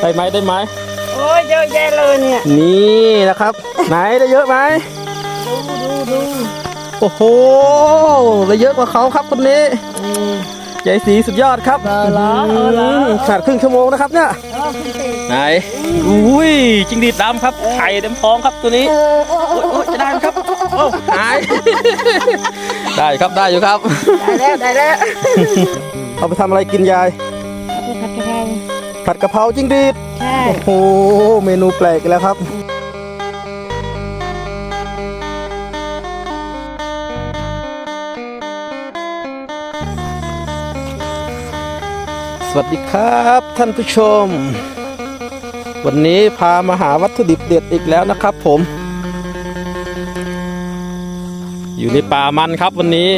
ได้ไหมได้ไหมโอ้ยเยอะแยะเลยเนี่ย นี่นะครับ ไหนได้เยอะไหมดูดูดูโอ้โหได้เยอะกว่าเขาครับคนนี้ใหญ่สีสุดยอดครับเออเหรอเออเหรอมขาดครึ่งชั่วโมงนะครับเนี่ยเออคุณติไหนอุ้ยจิงดีดดำครับไข่เต็มท้องครับตัวนี้เออโอ้โอ้ยโอ้ยจะได้ไหมครับโอ้หายได้ครับได้อยู่ครับ ได้แล้วได้แล้วเอาไปทำอะไรกินยายผัดกะเพรา ผัดกะเพราจิงดีดใช่โอ้โหเมนูแปลกอีกแล้วครับ สวัสดีครับท่านผู้ชม วันนี้พามาหาวัตถุดิบเด็ดอีกแล้วนะครับผม อยู่ในป่ามันครับวันนี้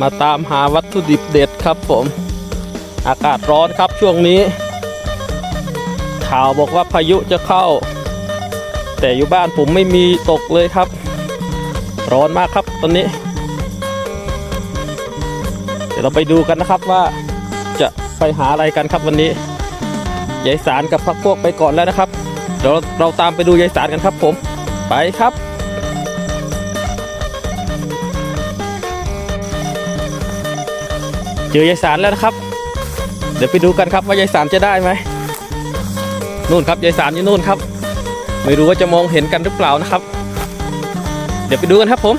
มาตามหาวัตถุดิบเด็ดครับผม อากาศร้อนครับช่วงนี้ ข่าวบอกว่าพายุจะเข้า แต่อยู่บ้านผมไม่มีตกเลยครับ ร้อนมากครับตอนนี้ เดี๋ยวเราไปดูกันนะครับว่าจะไปหาอะไรกันครับวันนี้ยายสารกับพักพวกไปก่อนแล้วนะครับ เดี๋ยวเราตามไปดูยายสารกันครับผมไปครับเจอยายสารแล้วนะครับ เดี๋ยวไปดูกันครับว่ายายสารจะได้ไหมนู่นครับยายสารอยู่นู่นครับ ไม่รู้ว่าจะมองเห็นกันหรือเปล่านะครับ เดี๋ยวไปดูกันครับผม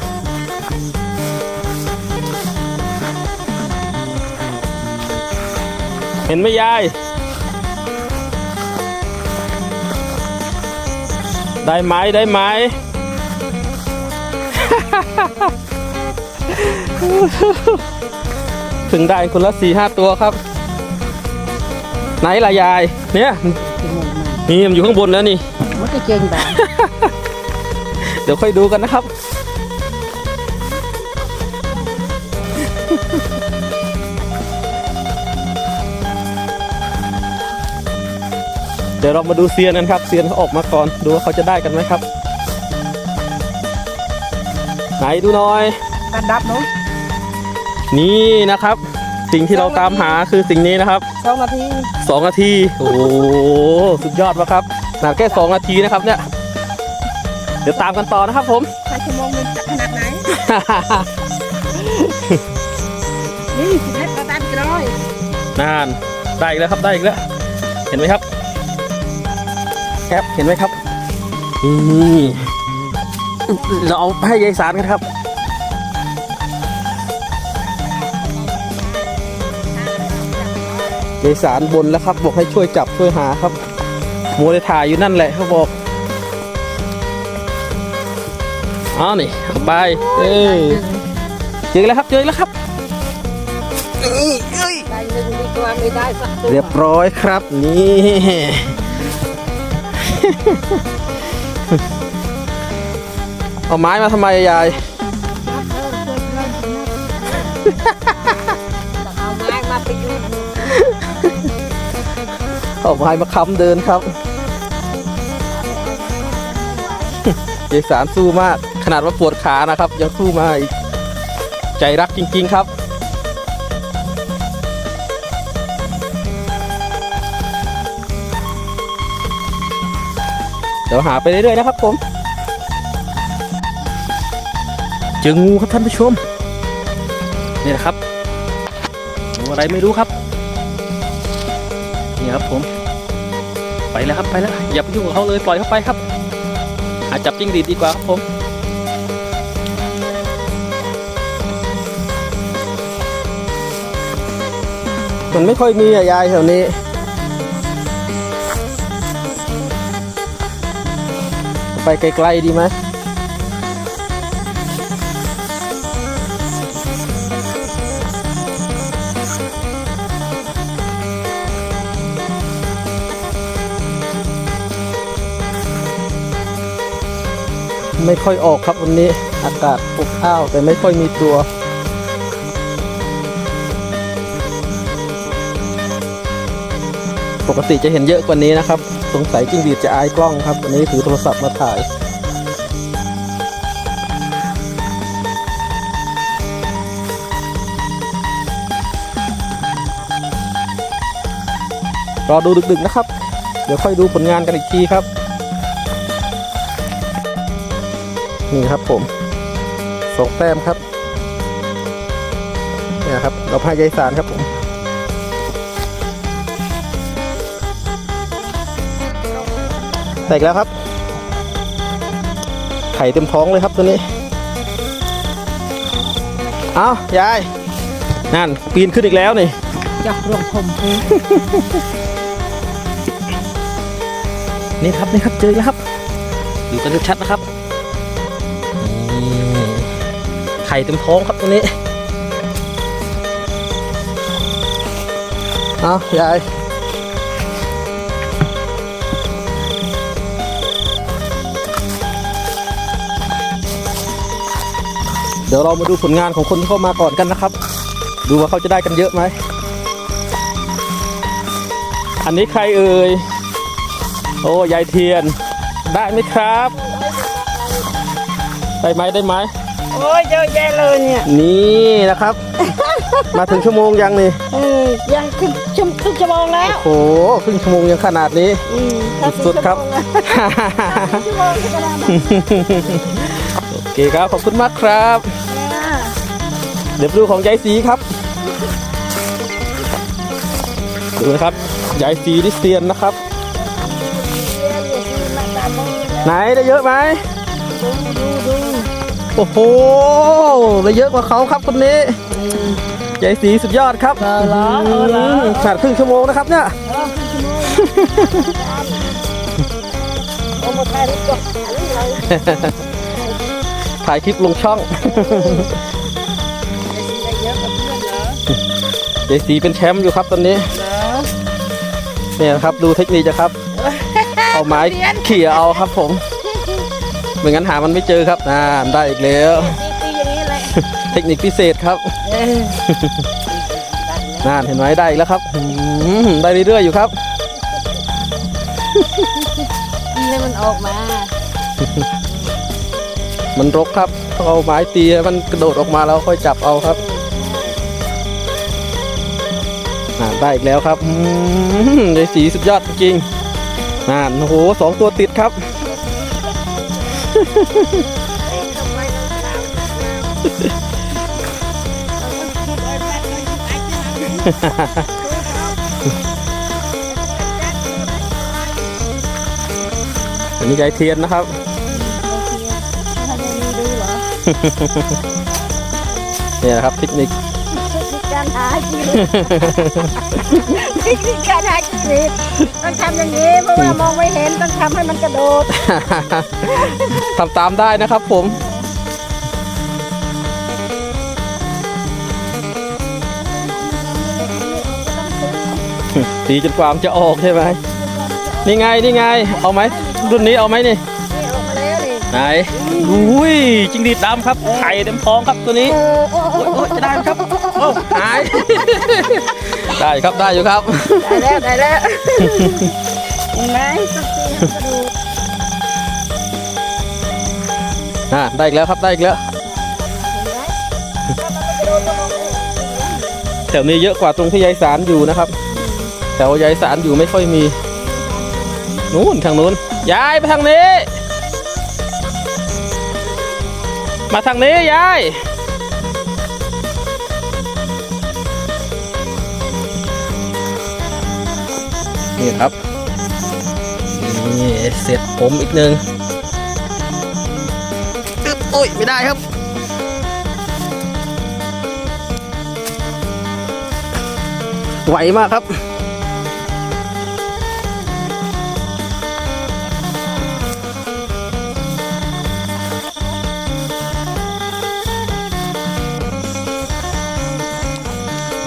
เห็นไหมยาย ได้ไหมได้ไหม ถึงได้คนละสี่ห้าตัวครับ ไหนล่ะยาย เนี่ยนี่มันอยู่ข้างบนแล้วนี่มันจะเก่งบ้าเดี๋ยวค่อยดูกันนะครับ เดี๋ยวเรามาดูเซียนกันครับ เซียนเขาออกมาก่อนดูว่าเขาจะได้กันไหมครับ ไหนดูหน่อยตัดดับเนาะนี่นะครับ สิ่งที่เราตามหาคือสิ่งนี้นะครับสองนาทีสองนาที โอ้โหสุดยอดมากครับขนาดแค่สองนาทีนะครับเนี่ย เดี๋ยวตามกันต่อนะครับผมใช้ชั่วโมงหนึงจะขนาดไหน นี่สิได้ประตันกร้อยนานได้อีกแล้วครับได้อีกแล้ว เห็นไหมครับแคปเห็นไหมครับนี่เราเอาให้ยายสารกันครับ ยายสารบนแล้วครับ บอกให้ช่วยจับช่วยหาครับมัวแต่ถ่ายอยู่นั่นแหละเขาบอกเอานี่เอาไปเอ้ยเจอแล้วครับเจอแล้วครับเรียบร้อยครับนี่เอาไม้มาทำไมยาย เอาไม้มาค้ำเดินครับยายสารสู้มาก ขนาดว่าปวดขานะครับ ยังสู้มาอีก ใจรักจริง ๆครับ เดี๋ยวหาไปเรื่อยๆนะครับผม เจองูครับท่านผู้ชม นี่แหละครับงูอะไรไม่รู้ครับ นี่ครับผม ไปแล้วครับไปแล้วอย่าไปยุ่งกับเขาเลยปล่อยเขาไปครับอาจับจิ้งหรีดดีกว่าครับผมมันไม่ค่อยมีอะยายแถวนี้ไปไกลๆดีไหม ไม่ค่อยออกครับวันนี้อากาศอบอ้าวแต่ไม่ค่อยมีตัวปกติจะเห็นเยอะกว่านี้นะครับ สงสัยจิ้งหรีดจะอายกล้องครับ วันนี้ถือโทรศัพท์มาถ่าย รอดูดึกๆนะครับ เดี๋ยวค่อยดูผลงานกันอีกทีครับ นี่ครับผมสองแต้มครับเนี่ยครับเราพายายสารครับผมแตกแล้วครับ ไข่เต็มท้องเลยครับตัวนี้ เอายาย นั่น ปีนขึ้นอีกแล้วนี่จับรวงผมพูนี่ครับ นี่ครับ เจออีกแล้วครับ ดูกันชัดๆนะครับนี่ ไข่เต็มท้องครับตัวนี้ เอายายเดี๋ยวเรามาดูผลงานของคนที่เข้ามาก่อนกันนะครับ ดูว่าเขาจะได้กันเยอะไหม อันนี้ใครเอ่ย โอ้ยายเทียน ได้ไหมครับ ได้ไหมได้ไหมโอ้ยเยอะแยะเลยเนี่ยนี่นะครับ มาถึงชั่วโมงยังนี่เออยังขึ้นชั่วครึ่งชั่วโมงแล้วโอ้โหครึ่งชั่วโมงยังขนาดนี้ อืมถ้าสุดๆครับ ชั่วโมงก็ได้โอเคครับขอบคุณมากครับนะเดี๋ยวดูของยายสีครับดูนะครับยายสีดิเซียนนะครับเดี๋ยวเดี๋ยวสิมาตามมือนะไหนได้เยอะไหม ดูดูดู โอ้โหได้เยอะกว่าเขาครับคนนี้ยายสีสุดยอดครับเออเหรอเออเหรอ มขาดครึ่งชั่วโมงนะครับเนี่ย เออครึ่งชั่วโมงเอามาถ่ายรูปก่อนถ่ายรูปเลยถ่ายคลิปลงช่องได้เยอะกว่าเพื่อนเหรอเจสีเป็นแชมป์อยู่ครับตอนนี้เหรอเนี่ยนะครับดูเทคนิคนะครับ เอาไม้เขี่ยเอาครับผม ไม่งั้นหามันไม่เจอครับอ่าได้อีกแล้วตีตีอย่างนี้เลยเทคนิคพิเศษครับเออน่านเห็นไหมได้อีกแล้วครับอืมได้เรื่อยๆอยู่ครับ ให้มันออกมามันรกครับต้องเอาไม้ตีให้มันกระโดดออกมาแล้วค่อยจับเอาครับอ่าได้อีกแล้วครับอืมเจสีสุดยอดจริงๆน่านโอ้โหสองตัวติดครับ อันนี้ยายเทียนนะครับเนี่ยนะครับเทคนิค การหาชีวิตเทคนิคการหาชีวิตต้องทำอย่างนี้เพราะว่ามองไม่เห็นต้องทำให้มันกระโดดทำตามได้นะครับผมตีจนกว่ามันจะออกใช่ไหมนี่ไงนี่ไง เอาไหมรุ่นนี้เอาไหมนี่นี่ออกมาแล้วนี่ไหนอุ้ยจิงดีดดำครับไข่เต็มท้องครับตัวนี้ เออ โอ้ยโอ๊ยจะได้ไหมครับโอ้หาย ได้ครับได้อยู่ครับ ได้แล้วได้แล้วไหมต้องตีให้กระดูกอ่าได้อีกแล้วครับได้อีกแล้วเห็มถ้ามันไม่กระโดดก็มองไม่เห็นแถวนี้เยอะกว่าตรงที่ยายสารอยู่นะครับแถวยายสารอยู่ไม่ค่อยมีนู้นทางนู้นยายไปทางนี้ มาทางนี้ยาย นี่ครับนี่เสร็จผมอีกหนึ่งอึ๊บโอ้ยไม่ได้ครับไหวมากครับ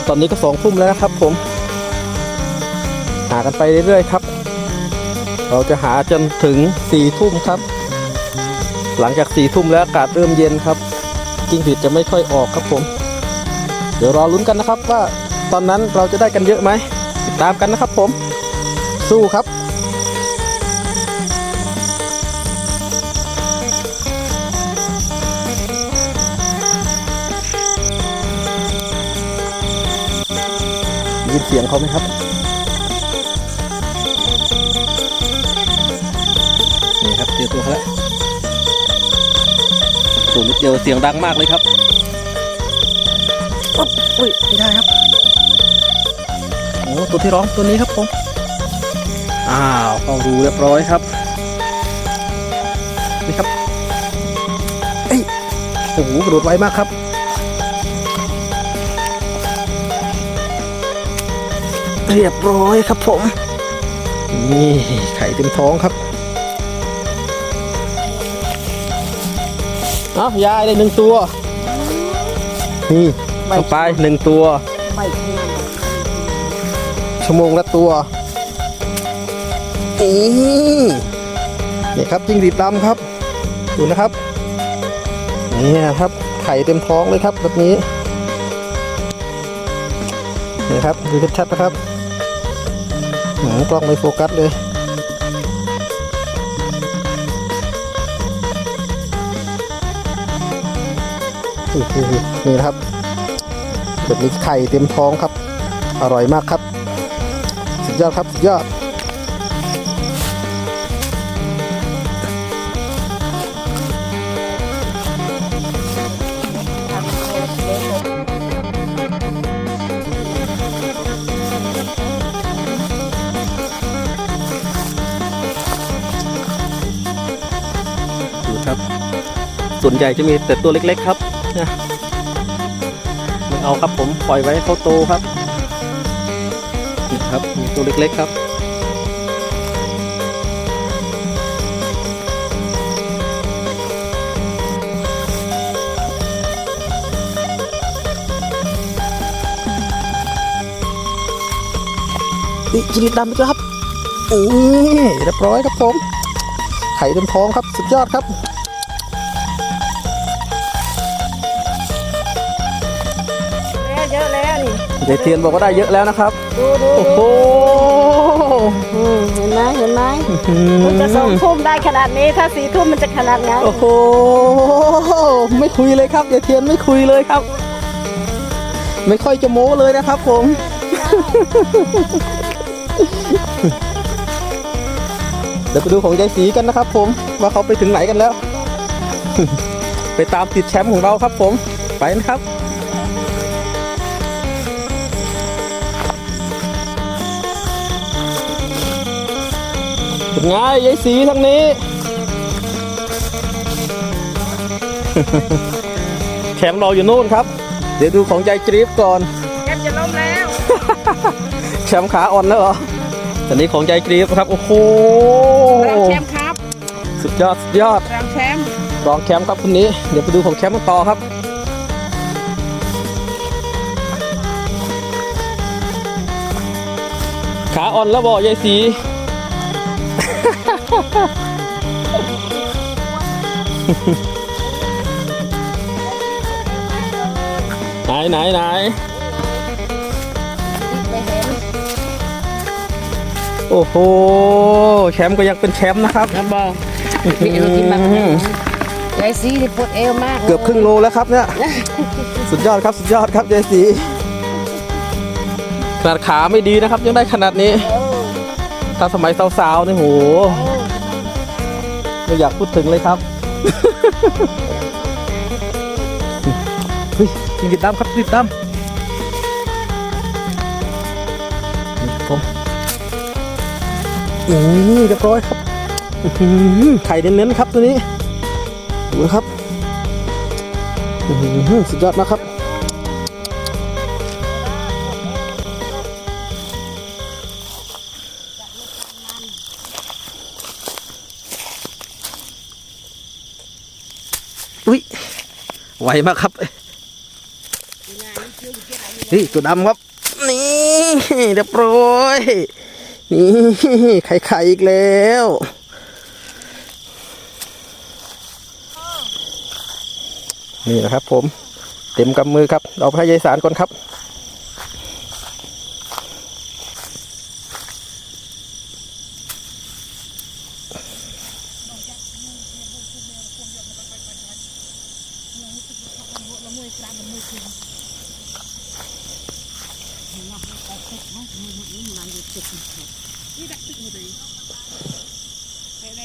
ตอนนี้ก็สองทุ่มแล้วนะครับผม หากันไปเรื่อยๆครับ เราจะหาจนถึงสี่ทุ่มครับ หลังจากสี่ทุ่มแล้วอากาศเริ่มเย็นครับจิ้งหรีดจะไม่ค่อยออกครับผม เดี๋ยวรอลุ้นกันนะครับว่าตอนนั้นเราจะได้กันเยอะไหมติดตามกันนะครับผม สู้ครับยินเสียงเขาไหมครับ ตัวแล้วตัวนิดเดียวเสียงดังมากเลยครับอุ๊บอุ้ยไม่ได้ครับโอ้ตัวที่ร้องตัวนี้ครับผมอ้าวเข้ารูเรียบร้อยครับนี่ครับเอ้ยโอ้โหกระโดดไวมากครับเรียบร้อยครับผม นี่ไข่เต็มท้องครับ เอายายได้หนึ่งตัวนี่ต่อไปหนึ่งตัว ไม่ขนาดชั่วโมงละตัวนี่นี่ครับจิ้งหรีดดำครับ ดูนะครับ นี่นะครับ ไข่เต็มท้องเลยครับแบบนี้ นี่ครับดูชัดๆนะครับหืมกล้องไม่โฟกัสเลย นี่นะครับแบบนี้ไข่เต็มท้องครับ อร่อยมากครับ สุดยอดครับสุดยอดดูครับส่วนใหญ่จะมีแต่ตัวเล็กๆครับ นะไม่เอาครับผมปล่อยไว้เขาโตครับนี่ครับมีตัวเล็กๆครับนี่จิริตดำอีกแล้วครับนี่เรียบร้อยครับผม ไข่เต็มท้องครับ สุดยอดครับ นี่เดเทียนบอกว่าได้เยอะแล้วนะครับ ดูดูโอ้โหอืมเห็นไหมเห็นไหมมันจะสองทุ่มได้ขนาดนี้ถ้าสี่ทุ่มมันจะขนาดไหนโอ้โหไม่คุยเลยครับเดเทียนไม่คุยเลยครับ ไม่ค่อยจะโม้เลยนะครับผมเดี๋ยวไปดูของยายสีกันนะครับ ผมว่าเขาไปถึงไหนกันแล้ว ไปตามติดแชมป์ของเราครับ ผมไปนะครับ ไงยายสีทางนี้ แชมป์เราอยู่นู่นครับ เดี๋ยวดูของยายกรีฟก่อน แกจะล้มแล้ว แชมป์ขาอ่อนแล้วเหรอตอนนี้ของยายกรีฟครับ โอ้โหรองแชมป์ครับ สุดยอดสุดยอดรองแชมป์ รองแชมป์ครับคนนี้ เดี๋ยวไปดูของแชมป์กันต่อครับขาอ่อนแล้วบอกยายสี ไหนไหนไหนไม่เห็นโอ้โห แชมป์ก็ยังเป็นแชมป์นะครับนะบอกอื้อหือยายซีนี่ปวดเอวมากเกือบครึ่งโลแล้วครับเนี่ย สุดยอดครับสุดยอดครับยายสีขนาดขาไม่ดีนะครับ ยังได้ขนาดนี้โอ้ถ้าสมัยสาวๆเนี่ยโหโอ้ ไม่อยากพูดถึงเลยครับเฮ้ยจิงหรีดดำครับจิงหรีดดำนี่ครับผมนี่เรียบร้อยครับอื้อหือไข่เน้นๆครับตัวนี้ดูนะครับอื้อหือสุดยอดมากครับ วมากครับนี่ตัวดำครับ นี่เรียบร้อยนี่ไข่ไข่อีกแล้วนี่นะครับผม เต็มกำมือครับ เอาไปให้ยายสารก่อนครับ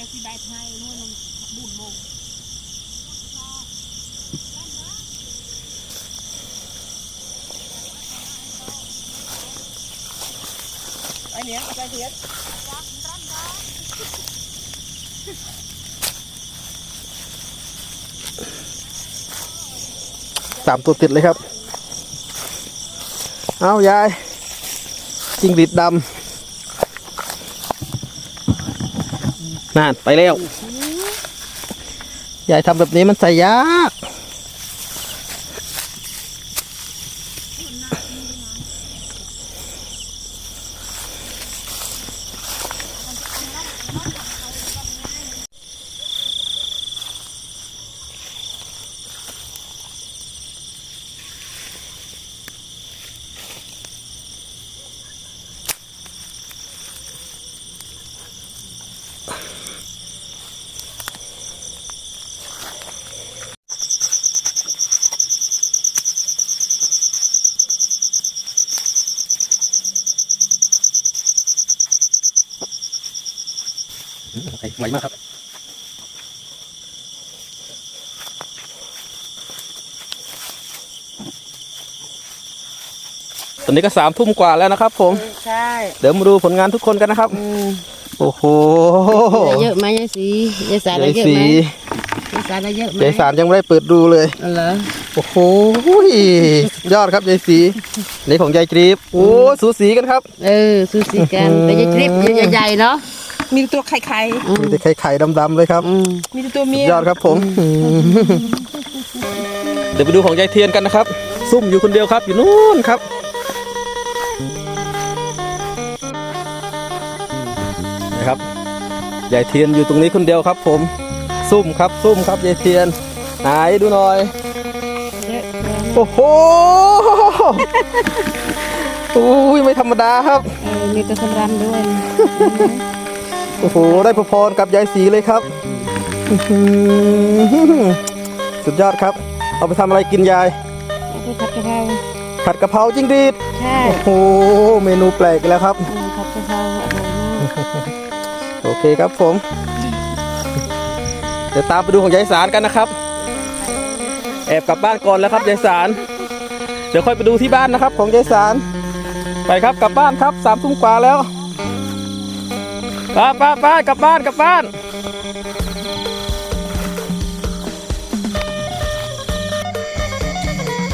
เที่ใบไทยนู่นบุญมง เนี้ยไอเนี้ยสามตัวติดเลยครับ เอายายจิงหรีดดำนั่นไปแล้ว ยายทำแบบนี้มันใส่ยาก ไวมากครับตอนนี้ก็สามทุ่มกว่าแล้วนะครับ ผม ใช่เดี๋ยวมาดูผลงานทุกคนกันนะครับ โอ้โหเยอะไหมยายสียายสารยายเยอะสีไหมยายสารเยอะไหมยายสารยังไม่ได้เปิดดูเลยเหรอโอ้โหสุดยอดครับยายสีนี่ของยายกรีบโอ้สูสีกันครับ เออซูซีกันแต่ยายคลิปใหญ่ๆเนาะ มีตัวไข่ไข่มีแต่ไข่ๆดำๆเลยครับอืมมีแต่ตัวสุเมีดยยอดครับผม เดี๋ยวไปดูของยายเทียนกันนะครับ ซุ่มอยู่คนเดียวครับ อยู่นู่นครับนะครับยายเทียนอยู่ตรงนี้คนเดียวครับ ผม ซุ่มครับ ซุ่มครับยายเทียนไหนดูหน่อยเยอะโอ้โหโอ้ยไม่ธรรมดาครับเออมีตัวสำรันด้วย โอ้โห ได้พรๆกับยายสีเลยครับอื้อหือสุดยอดครับ เอาไปทำอะไรกินยายเอาไปผัดกะเพราผัดกะเพราจิ้งหรีด ใช่โอ้โห เมนูแปลกอีกแล้วครับ อืมผัดกะเพราอร่อยมากโอเคครับผม เดี๋ยวตามไปดูของยายสารกันนะครับ แอบกลับบ้านก่อนแล้วครับยายสาร เดี๋ยวค่อยไปดูที่บ้านนะครับ ของยายสาร ไปครับกลับบ้านครับสามทุ่มกว่าแล้ว ป้าป้าป้ากลับบ้านกลับบ้าน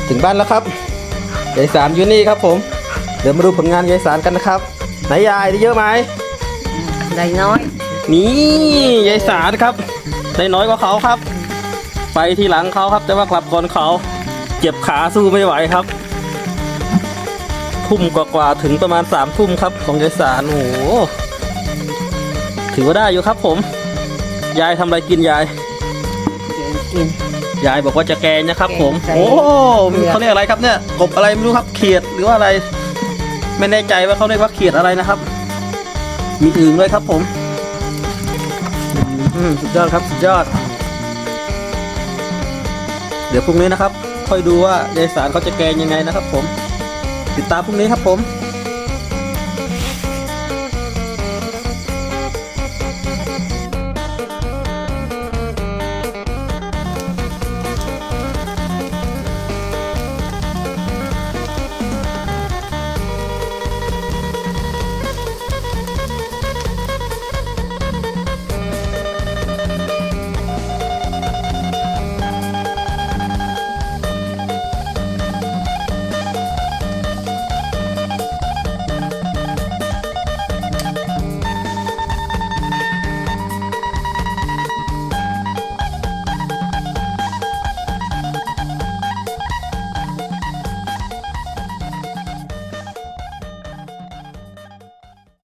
ถึงบ้านแล้วครับยายสารอยู่นี่ครับผม เดี๋ยวมาดูผลงานยายสารกันนะครับ ไหนยายได้เยอะไหมได้น้อย นี่ยายสารครับ ได้น้อยกว่าเขาครับ ไปทีหลังเขาครับ แต่ว่ากลับก่อนเขา เจ็บขาสู้ไม่ไหวครับทุ่มกว่าๆถึงประมาณสามทุ่มครับของยายสารโอ้โห ถือว่าได้อยู่ครับผม ยายทำอะไรกินยายกิน ยายบอกว่าจะแกงนะครับผม แกงใส่โอ้เผือก เขาเรียกอะไรครับเนี่ย กบอะไรไม่รู้ครับ เขียดหรือว่าอะไร ไม่แน่ใจว่าเขาเรียกว่าเขียดอะไรนะครับ มีอึ่งเลยครับผมอืมสุดยอดครับสุดยอด เดี๋ยวพรุ่งนี้นะครับ ค่อยดูว่ายายสารเขาจะแกงยังไงนะครับผม ติดตามพรุ่งนี้ครับผม